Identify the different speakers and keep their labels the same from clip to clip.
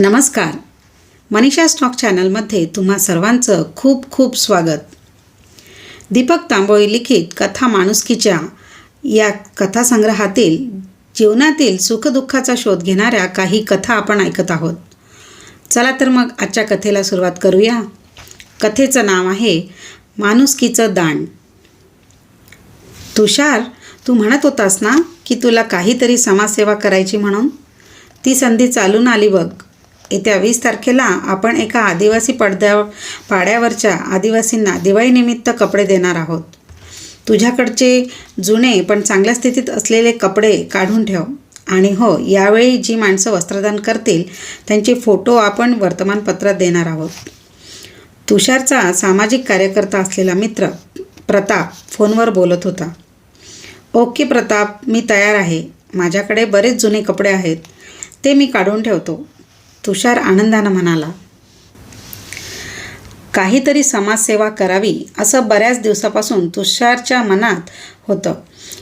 Speaker 1: नमस्कार. मनीषा स्टॉक चॅनलमध्ये तुम्हा सर्वांचं खूप खूप स्वागत. दीपक तांबोळी लिखित कथा माणुसकीच्या या कथासंग्रहातील जीवनातील सुखदुःखाचा शोध घेणाऱ्या काही कथा आपण ऐकत आहोत. चला तर मग आजच्या कथेला सुरुवात करूया. कथेचं नाव आहे माणुसकीचं दान. तुषार तू म्हणत होतास ना की तुला काहीतरी समाजसेवा करायची म्हणून? ती संधी चालून आली बघ. येत्या वीस तारखेला आपण एका आदिवासी पडद्या पाड्यावरच्या आदिवासींना दिवाळीनिमित्त कपडे देणार आहोत. तुझ्याकडचे जुने पण चांगल्या स्थितीत असलेले कपडे काढून ठेव. आणि हो यावेळी जी माणसं वस्त्रदान करतील त्यांचे फोटो आपण वर्तमानपत्रात देणार आहोत. तुषारचा सामाजिक कार्यकर्ता असलेला मित्र प्रताप फोनवर बोलत होता. ओके प्रताप मी तयार आहे. माझ्याकडे बरेच जुने कपडे आहेत. ते मी काढून ठेवतो. तुषार आनंदानं म्हणाला काहीतरी समाजसेवा करावी असं बऱ्याच दिवसापासून तुषारच्या मनात होतं.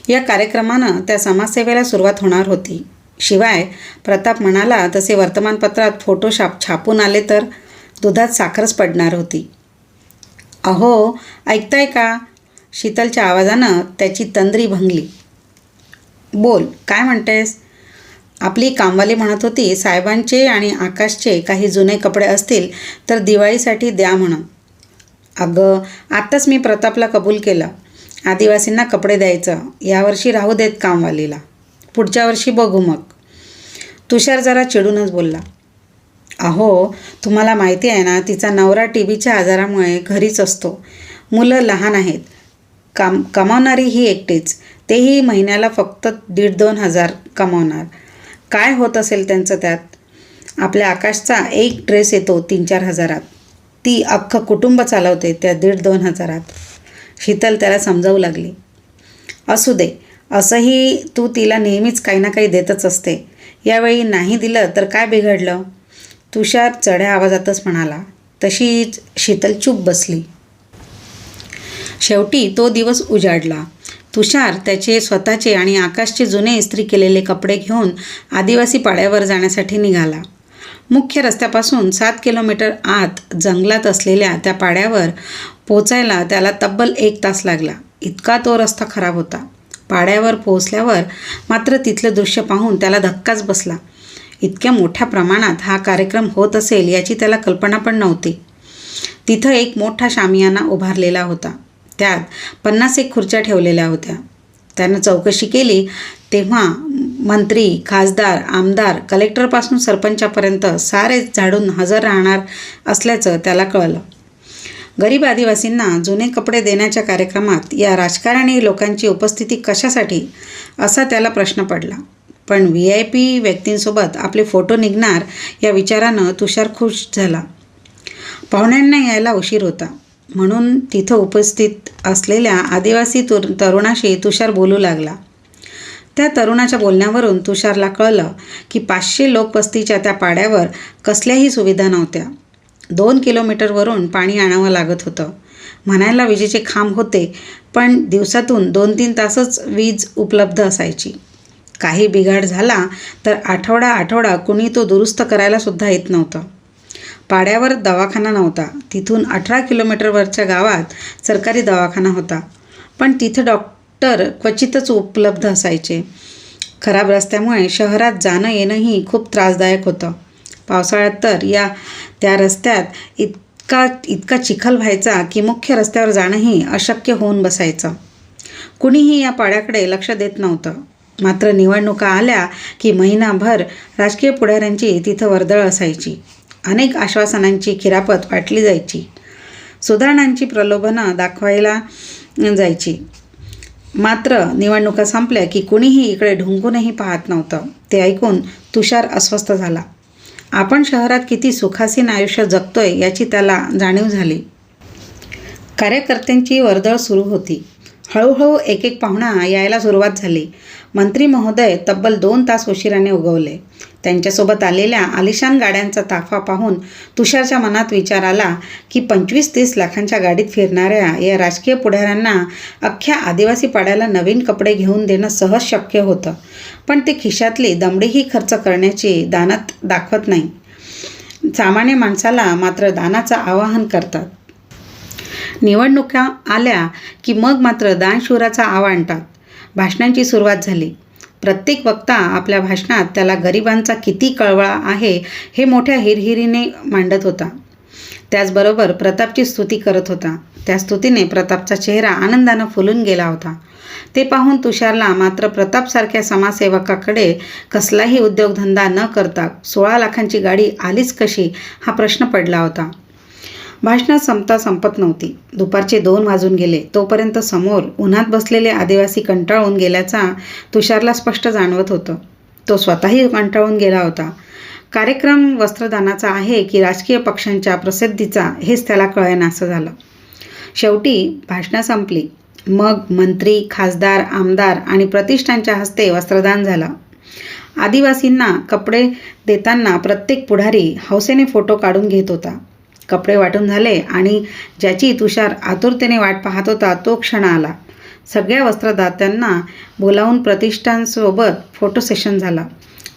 Speaker 1: या कार्यक्रमानं त्या समाजसेवेला सुरुवात होणार होती. शिवाय प्रताप म्हणाला तसे वर्तमानपत्रात फोटो छापून आले तर दुधात साखरच पडणार होती. अहो ऐकताय का? शीतलच्या आवाजानं त्याची तंद्री भंगली. बोल काय म्हणतेस? आपली कामवाली म्हणत होती साहेबांचे आणि आकाशचे काही जुने कपडे असतील तर दिवाळीसाठी द्या म्हणून. अगं आत्ताच मी प्रतापला कबूल केलं. आदिवासींना कपडे द्यायचं. यावर्षी राहू देत कामवालीला. पुढच्या वर्षी बघू मग. तुषार जरा चिडूनच बोलला. अहो तुम्हाला माहिती आहे ना तिचा नवरा टी व्हीच्या आजारामुळे घरीच असतो. मुलं लहान आहेत. काम कमावणारी ही एकटीच. तेही महिन्याला फक्त दीड दोन हजार कमावणार. काय होत असेल त्यांचं त्यात? आपल्या आकाशचा एक ड्रेस येतो तीन चार हजारात. ती अख्खं कुटुंब चालवते त्या दीड दोन हजारात. शीतल त्याला समजावू लागली. असू दे असंही तू तिला नेहमीच काही ना काही देतच असते. यावेळी नाही दिलं तर काय बिघडलं? तुषार चढ्या आवाजातच म्हणाला. तशीच शीतल चूप बसली. शेवटी तो दिवस उजाडला. तुषार त्याचे स्वतःचे आणि आकाशचे जुने इस्त्री केलेले कपडे घेऊन आदिवासी पाड्यावर जाण्यासाठी निघाला. मुख्य रस्त्यापासून सात किलोमीटर आत जंगलात असलेल्या त्या पाड्यावर पोचायला त्याला तब्बल एक तास लागला. इतका तो रस्ता खराब होता. पाड्यावर पोहोचल्यावर मात्र तिथलं दृश्य पाहून त्याला धक्काच बसला. इतक्या मोठ्या प्रमाणात हा कार्यक्रम होत असेल याची त्याला कल्पना पण नव्हती. तिथं एक मोठा शामियाना उभारलेला होता. त्यात पन्नास एक खुर्च्या ठेवलेल्या होत्या. त्यानं चौकशी केली तेव्हा मंत्री खासदार आमदार कलेक्टरपासून सरपंचापर्यंत सारे झाडून हजर राहणार असल्याचं त्याला कळलं. गरीब आदिवासींना जुने कपडे देण्याच्या कार्यक्रमात या राजकारणी लोकांची उपस्थिती कशासाठी असा त्याला प्रश्न पडला. पण व्ही आय पी व्यक्तींसोबत आपले फोटो निघणार या विचारानं तुषार खुश झाला. पाहुण्यांना यायला उशीर होता. म्हणून तिथं उपस्थित असलेल्या आदिवासी तुर तरुणाशी तुषार बोलू लागला. त्या तरुणाच्या बोलण्यावरून तुषारला कळलं की पाचशे लोकवस्तीच्या त्या पाड्यावर कसल्याही सुविधा नव्हत्या. दोन किलोमीटरवरून पाणी आणावं लागत होतं. म्हणायला विजेचे खांब होते पण दिवसातून दोन तीन तासच वीज उपलब्ध असायची. काही बिघाड झाला तर आठवडा आठवडा कुणी तो दुरुस्त करायलासुद्धा येत नव्हतं. पाड्यावर दवाखाना नव्हता. तिथून अठरा किलोमीटरवरच्या गावात सरकारी दवाखाना होता. पण तिथे डॉक्टर क्वचितच उपलब्ध असायचे. खराब रस्त्यामुळे शहरात जाणं येणंही खूप त्रासदायक होतं. पावसाळ्यात तर या त्या रस्त्यात इतका इतका चिखल व्हायचा की मुख्य रस्त्यावर जाणंही अशक्य होऊन बसायचं. कुणीही या पाड्याकडे लक्ष देत नव्हतं. मात्र निवडणुका आल्या की महिनाभर राजकीय पुढाऱ्यांची तिथं वर्दळ असायची. अनेक आश्वासनांची खिरापत वाटली जायची. सुधारणांची प्रलोभनं दाखवायला जायची. मात्र निवडणुका संपल्या की कुणीही इकडे ढुंकूनही पाहत नव्हतं. ते ऐकून तुषार अस्वस्थ झाला. आपण शहरात किती सुखासीन आयुष्य जगतोय याची त्याला जाणीव झाली. कार्यकर्त्यांची वर्दळ सुरू होती. हळूहळू एक एक पाहुणा यायला सुरुवात झाली. मंत्री महोदय तब्बल दोन तास उशिराने उगवले. त्यांच्यासोबत आलेल्या आलिशान गाड्यांचा ताफा पाहून तुषारच्या मनात विचार आला की पंचवीस तीस लाखांच्या गाडीत फिरणाऱ्या या राजकीय पुढाऱ्यांना अख्ख्या आदिवासी पाड्याला नवीन कपडे घेऊन देणं सहज शक्य होतं. पण ते खिशातली दमडीही खर्च करण्याची दानात दाखवत नाही. सामान्य माणसाला मात्र दानाचं आवाहन करतात. निवडणुका आल्या की मग मात्र दानशूराचा आव आणतात. भाषणांची सुरुवात झाली. प्रत्येक वक्ता आपल्या भाषणात त्याला गरिबांचा किती कळवळा आहे हे मोठ्या हिरहिरीने मांडत होता. त्याचबरोबर प्रतापची स्तुती करत होता. त्या स्तुतीने प्रतापचा चेहरा आनंदानं फुलून गेला होता. ते पाहून तुषारला मात्र प्रतापसारख्या समाजसेवकाकडे कसलाही उद्योगधंदा न करता सोळा लाखांची गाडी आलीच कशी हा प्रश्न पडला होता. भाषणात संपता संपत नव्हती. दुपारचे दोन वाजून गेले. तोपर्यंत समोर उन्हात बसलेले आदिवासी कंटाळून गेल्याचा तुषारला स्पष्ट जाणवत होतं. तो स्वतःही कंटाळून गेला होता. कार्यक्रम वस्त्रदानाचा आहे की राजकीय पक्षांच्या प्रसिद्धीचा हेच त्याला कळेनासं झालं. शेवटी भाषणं संपली. मग मंत्री खासदार आमदार आणि प्रतिष्ठानच्या हस्ते वस्त्रदान झालं. आदिवासींना कपडे देताना प्रत्येक पुढारी हौसेने फोटो काढून घेत होता. कपडे वाटून झाले आणि ज्याची तुषार आतुरतेने वाट पाहत होता तो क्षण आला. सगळ्या वस्त्रदात्यांना बोलावून प्रतिष्ठानसोबत फोटो सेशन झाला.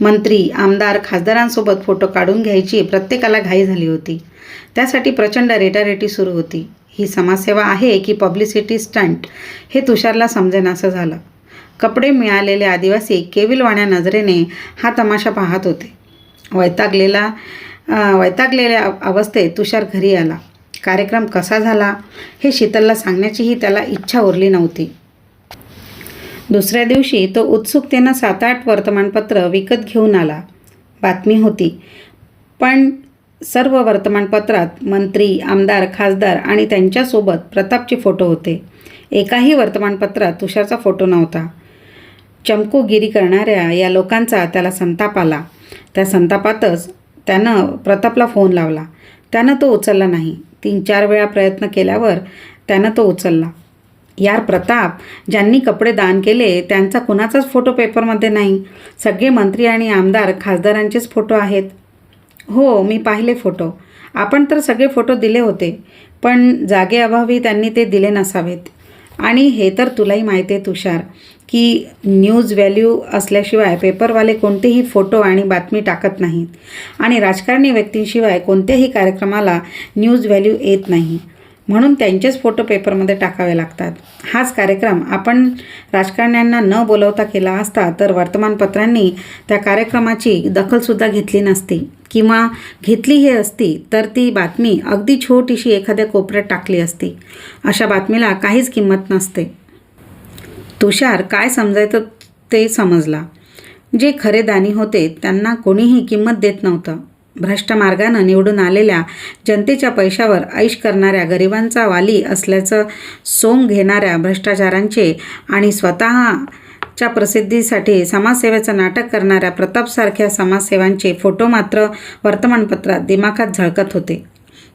Speaker 1: मंत्री आमदार खासदारांसोबत फोटो काढून घ्यायची प्रत्येकाला घाई झाली होती. त्यासाठी प्रचंड रेटारेटी सुरू होती. ही समाजसेवा आहे की पब्लिसिटी स्टंट हे तुषारला समजेनासं झालं. कपडे मिळालेले आदिवासी केविलवाण्या नजरेने हा तमाशा पाहत होते. वैतागलेला वैतागलेल्या अवस्थेत तुषार घरी आला. कार्यक्रम कसा झाला? हे शीतलला सांगण्याचीही त्याला इच्छा उरली नव्हती. दुसऱ्या दिवशी तो उत्सुकतेनं सात आठ वर्तमानपत्र विकत घेऊन आला. बातमी होती पण सर्व वर्तमानपत्रात मंत्री आमदार खासदार आणि त्यांच्यासोबत प्रतापचे फोटो होते. एकाही वर्तमानपत्रात तुषारचा फोटो नव्हता. चमकोगिरी करणाऱ्या या लोकांचा त्याला संताप आला. त्या संतापातच त्यानं प्रतापला फोन लावला. त्यानं तो उचलला नाही. तीन चार वेळा प्रयत्न केल्यावर त्यानं तो उचलला. यार प्रताप ज्यांनी कपडे दान केले त्यांचा कुणाचाच फोटो पेपरमध्ये नाही. सगळे मंत्री आणि आमदार खासदारांचेच फोटो आहेत. हो मी पाहिले फोटो. आपण तर सगळे फोटो दिले होते पण जागेअभावी त्यांनी ते दिले नसावेत. आणि हे तर तुलाही माहिती आहे तुषार की न्यूज व्हॅल्यू असल्याशिवाय पेपरवाले कोणतेही फोटो आणि बातमी टाकत नाहीत. आणि राजकारणी व्यक्तींशिवाय कोणत्याही कार्यक्रमाला न्यूज व्हॅल्यू येत नाही. म्हणून त्यांचेच फोटो पेपरमध्ये टाकावे लागतात. हाच कार्यक्रम आपण राजकारण्यांना न बोलवता केला असता तर वर्तमानपत्रांनी त्या कार्यक्रमाची दखलसुद्धा घेतली नसती. किंवा घेतली ही असती तर ती बातमी अगदी छोटीशी एखाद्या कोपऱ्यात टाकली असती. अशा बातमीला काहीच किंमत नसते. तुषार काय समजायचं ते समजला. जे खरे दानी होते त्यांना कोणीही किंमत देत नव्हतं. भ्रष्ट मार्गानं निवडून आलेल्या जनतेच्या पैशावर ऐश करणाऱ्या गरिबांचा वाली असल्याचं सोंग घेणाऱ्या भ्रष्टाचारांचे आणि स्वतः च्या प्रसिद्धीसाठी समाजसेवेचं नाटक करणाऱ्या प्रतापसारख्या समाजसेवांचे फोटो मात्र वर्तमानपत्रात दिमाखात झळकत होते.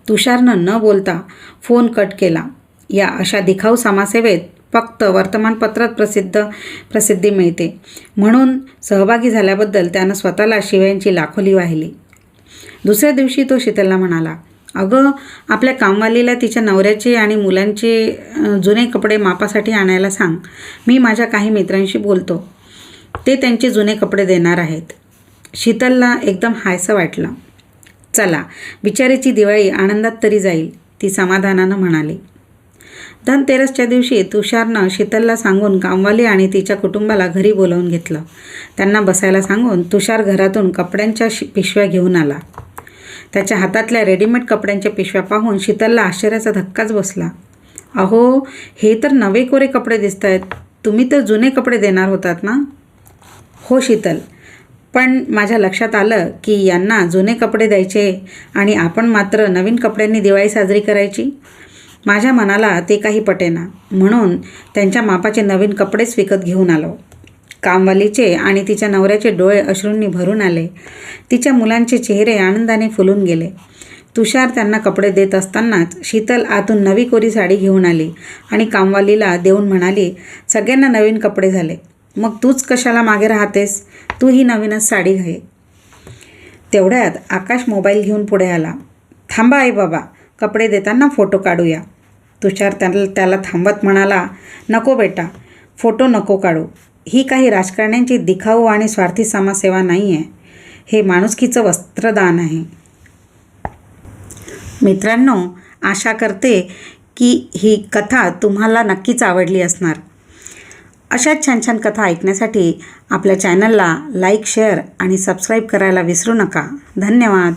Speaker 1: तुषारनं न बोलता फोन कट केला. या अशा दिखाऊ समाजसेवेत फक्त वर्तमानपत्रात प्रसिद्ध प्रसिद्धी मिळते. म्हणून सहभागी झाल्याबद्दल त्यानं स्वतःला शिव्यांची लाखोली वाहिली. दुसऱ्या दिवशी तो शीतलला म्हणाला अगं आपल्या कामवालीला तिच्या नवऱ्याचे आणि मुलांचे जुने कपडे मापासाठी आणायला सांग. मी माझ्या काही मित्रांशी बोलतो. ते त्यांचे जुने कपडे देणार आहेत. शीतलला एकदम हायसं वाटलं. चला बिचारीची दिवाळी आनंदात तरी जाईल ती समाधानानं म्हणाली. धनतेरसच्या दिवशी तुषारनं शीतलला सांगून कामवाली आणि तिच्या कुटुंबाला घरी बोलावून घेतलं. त्यांना बसायला सांगून तुषार घरातून कपड्यांच्या पिशव्या घेऊन आला. त्याच्या हातातल्या रेडीमेड कपड्यांच्या पिशव्या पाहून शीतलला आश्चर्याचा धक्काच बसला. अहो हे तर नवे कोरे कपडे दिसत आहेत तुम्ही तर जुने कपडे देणार होतात ना? हो शीतल. पण माझ्या लक्षात आलं की यांना जुने कपडे द्यायचे आणि आपण मात्र नवीन कपड्यांनी दिवाळी साजरी करायची. माझ्या मनाला ते काही पटेना. म्हणून त्यांच्या मापाचे नवीन कपडेच विकत घेऊन आलो. कामवालीचे आणि तिच्या नवऱ्याचे डोळे अश्रूंनी भरून आले. तिच्या मुलांचे चेहरे आनंदाने फुलून गेले. तुषार त्यांना कपडे देत असतानाच शीतल आतून नवी कोरी साडी घेऊन आली आणि कामवालीला देऊन म्हणाली सगळ्यांना नवीन कपडे झाले. मग तूच कशाला मागे राहतेस? तू ही नवीनच साडी घे. तेवढ्यात आकाश मोबाईल घेऊन पुढे आला. थांबा आई बाबा कपडे देताना फोटो काढूया. तुषार त्याला त्याला थांबत म्हणाला नको बेटा फोटो नको काढू. ही काही राजकारण्यांची दिखाऊ आणि स्वार्थी समाजसेवा नाही आहे हे माणुसकीचं वस्त्रदान आहे. मित्रांनो आशा करते की ही कथा तुम्हाला नक्कीच आवडली असणार. अशाच छान छान कथा ऐकण्यासाठी आपल्या चॅनलला लाईक शेअर आणि सबस्क्राईब करायला विसरू नका. धन्यवाद.